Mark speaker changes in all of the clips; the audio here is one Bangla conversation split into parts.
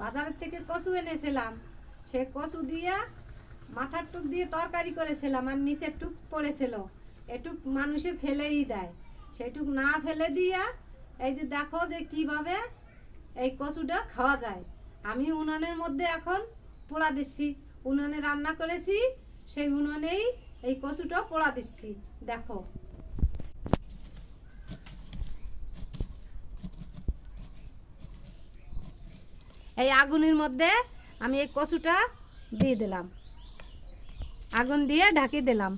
Speaker 1: বাজারের থেকে কচু এনেছিলাম। সে কচু দিয়ে মাথার টুক দিয়ে তরকারি করেছিলাম আর নিচের টুক পড়েছিল। এটুক মানুষে ফেলেই দেয়। সেটুক না ফেলে দিয়া এই যে দেখো যে কীভাবে এই কচুটা খাওয়া যায়। আমি উনানের মধ্যে এখন পোড়া দিচ্ছি। উনানে রান্না করেছি, সেই উনানেই এই কচুটা পোড়া দিচ্ছি। দেখো। এই আগুনের মধ্যে আমি এই কচুটা দিয়ে দিলাম। আগুন দিয়ে ঢাকি দিলাম।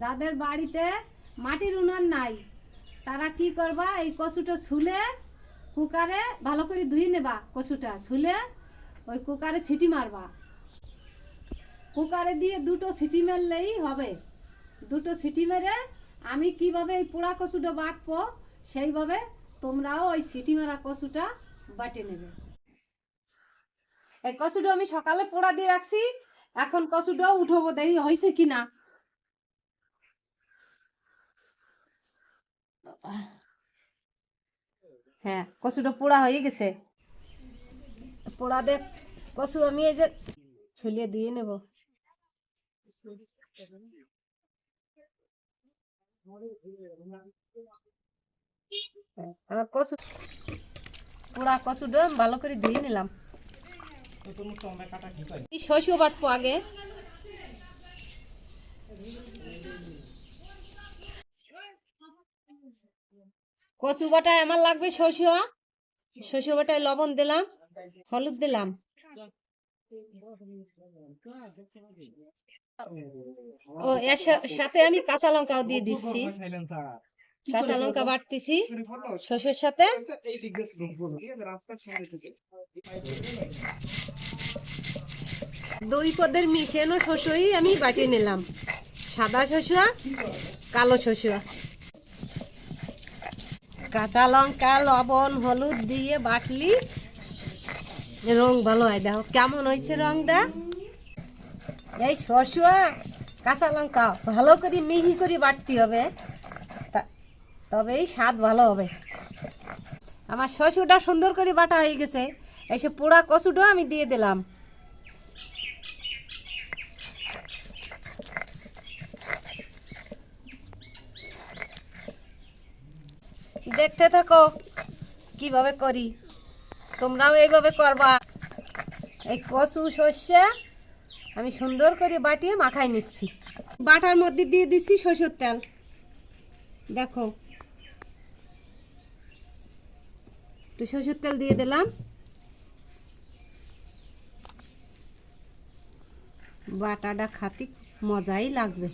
Speaker 1: যাদের বাড়িতে মাটির উনান নাই, তারা কি করবা? এই কচুটা ছুলে কুকারে ভালো করে ধুয়ে নেবা কচুটা। ছুলে ওই কুকারে সিটি মারবা। কুকারে দিয়ে দুটো সিটি মারলেই হবে। দুটো সিটি মেরে আমি কীভাবে এই পোড়া কচুটা বাটবো সেইভাবে তোমরাও ওই সিটি মারা কচুটা বাটে নেবে। এই কচুটা আমি সকালে পোড়া দিয়ে রাখছি, এখন কচুটা উঠবো দেখি হয়েছে কিনা। হ্যাঁ কচুটা পোড়া হয়ে গেছে। পোড়া দেখ, কচু আমি এই যে ছুলিয়ে দিয়ে নেব। আমার কচু। পোড়া কচুটা ভালো করে নিলাম। আগে। কচু আমার লাগবে শস্য। শস্য বাটায় লবণ দিলাম, হলুদ দিলাম। ও, এর সাথে আমি কাঁচা লঙ্কাও দিয়ে দিচ্ছি। কাঁচা লঙ্কা বাটতেছি। শস্যের সাথে। দুই পদের মিশানো শস্যই আমি বাটিয়ে নিলাম। সাদা শস্য কালো শস্য। কাঁচা লঙ্কা লবণ হলুদ দিয়ে বাটলি। রং ভালো হয় দেখো কেমন হয়েছে রংটা। এই শস্য কাঁচা লঙ্কা ভালো করে মিহি করে বাটতে হবে। তবেই স্বাদ ভালো হবে। আমার শস্যটা সুন্দর করে বাটা হয়ে গেছে। এসে পোড়া কচুটাও আমি দিয়ে দিলাম। দেখতে থাকো, কীভাবে করি? তোমরাও এইভাবে করবা। এই কচু সর্ষে আমি সুন্দর করে বাটিয়ে মাখাই নিচ্ছি। বাটার মধ্যে দিয়ে দিচ্ছি সরষের তেল। দেখো একটু সরষের তেল দিয়ে দিলাম। বাটাটা খাতি মজাই লাগবে।